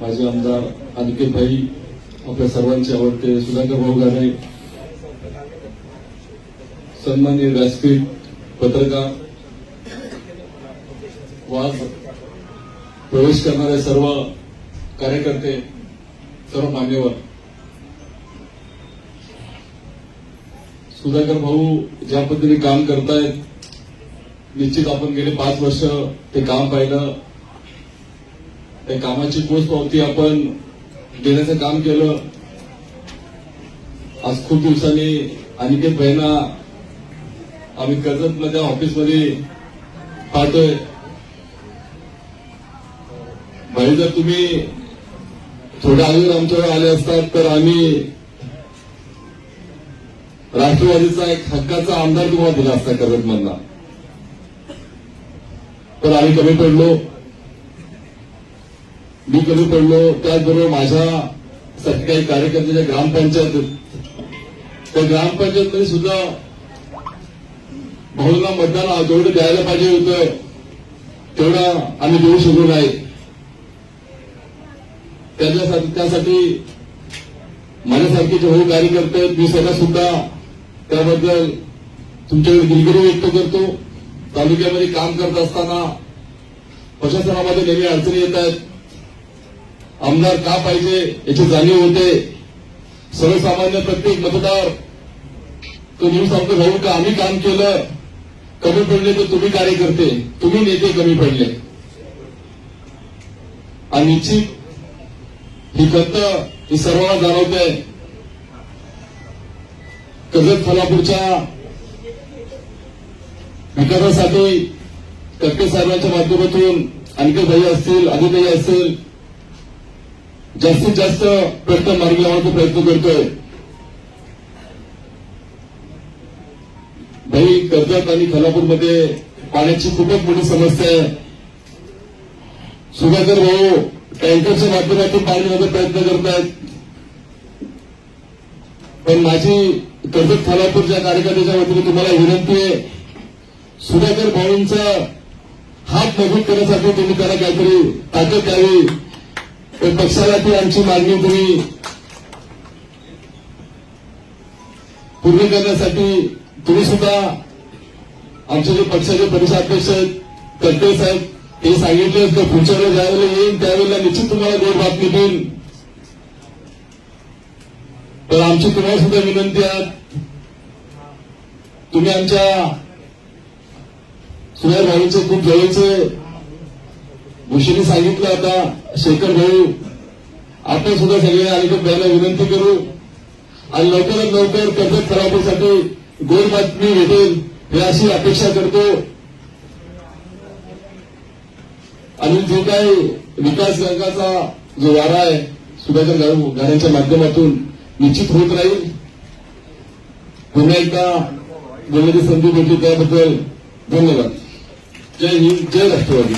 माझे आमदार अनिकेत भाई आपल्या सर्वांचे आवडते सुधाकर भाऊ गाणे सन्माननीय व्यासपीठ पत्रकार वाज प्रवेश करणारे सर्व कार्यकर्ते सर्व मान्यवर. सुधाकर भाऊ ज्या पद्धतीने काम करतायत निश्चित आपण गेले पाच वर्ष ते काम पाहिलं. त्या कामाची पोच पावती आपण देण्याचं काम केलं. आज खूप दिवसांनी अनिकेत बहिणा आम्ही कर्जतमध्ये ऑफिसमध्ये पाहतोय. भाई जर तुम्ही थोड्या अगोदर आमच्याकडे आले असतात तर आम्ही राष्ट्रवादीचा एक हक्काचा आमदार तुम्हाला दिला असता कर्जतमधला. तर आम्ही कमी पडलो. मी कमी पडलो त्याचबरोबर माझ्या साठी काही कार्यकर्त्याच्या ग्रामपंचायत त्या ग्रामपंचायतमध्ये सुद्धा भाऊंना मतदान जेवढं द्यायला पाहिजे होतं तेवढं आम्ही देऊ शकलो नाही. त्याच्यासाठी त्यासाठी माझ्यासारखे जे भाऊ कार्यकर्ते आहेत, मी स्वतः सुद्धा त्याबद्दल तुमच्याकडे दिलगिरी व्यक्त करतो. तालुक्यामध्ये काम करत असताना प्रशासनामध्ये नेहमी अडचणी येत आहेत आमदार का पाहिजे याची जाणीव होते. सर्वसामान्य प्रत्येक मतदार तो सांगतो भाऊ का आम्ही काम केलं कमी पडले तर तुम्ही कार्यकर्ते तुम्ही नेते कमी पडले. आणि निश्चित ही खंत ही सर्वांना जाणवते. कर्जत फलापूरच्या विकासासाठी कटके साहेबांच्या माध्यमातून आणखी भाई असतील अनिताई असतील जास्तीत जास्त प्रश्न मार्गी लावण्याचा प्रयत्न करतोय. भाई कर्जत आणि खालापूरमध्ये पाण्याची खूपच मोठी समस्या आहे. सुधाकर भाऊ टँकरच्या माध्यमातून पाणी देण्याचा प्रयत्न करतायत. पण माझी कर्जत खालापूरच्या कार्यकर्त्याच्या वतीने तुम्हाला विनंती आहे सुधाकर भाऊंचा हात मजबूत करण्यासाठी तुम्ही त्याला काहीतरी ताकद द्यावी. तर पक्षाला ती आमची मागणी तुम्ही पूर्ण करण्यासाठी तुम्ही सुद्धा आमचे जे पक्षाचे प्रदेशाध्यक्ष आहेत कर्ते साहेब हे सांगितले तर पुढच्या वेळेला ज्यावेळेला येईल त्यावेळेला निश्चित तुम्हाला गोड बातमी देईल तर आमची तुम्हाला सुद्धा विनंती आहे तुम्ही आमच्या सुधार भाऊचे खूप जवळचे भूषणी सांगितलं आता शेखर भाऊ आपण सुद्धा सगळे आणि पहिला विनंती करू. आणि लवकरात लवकर कर्जत खराबीसाठी गोल बातमी भेटेल हे अशी अपेक्षा करतो. आणि जो काही विकास गंगाचा जो वारा आहे सुधाकर गाड्यांच्या माध्यमातून निश्चित होत राहील. पुन्हा एकदा बोलण्याची संधी भेटली त्याबद्दल धन्यवाद. जय हिंद जय राष्ट्रवादी.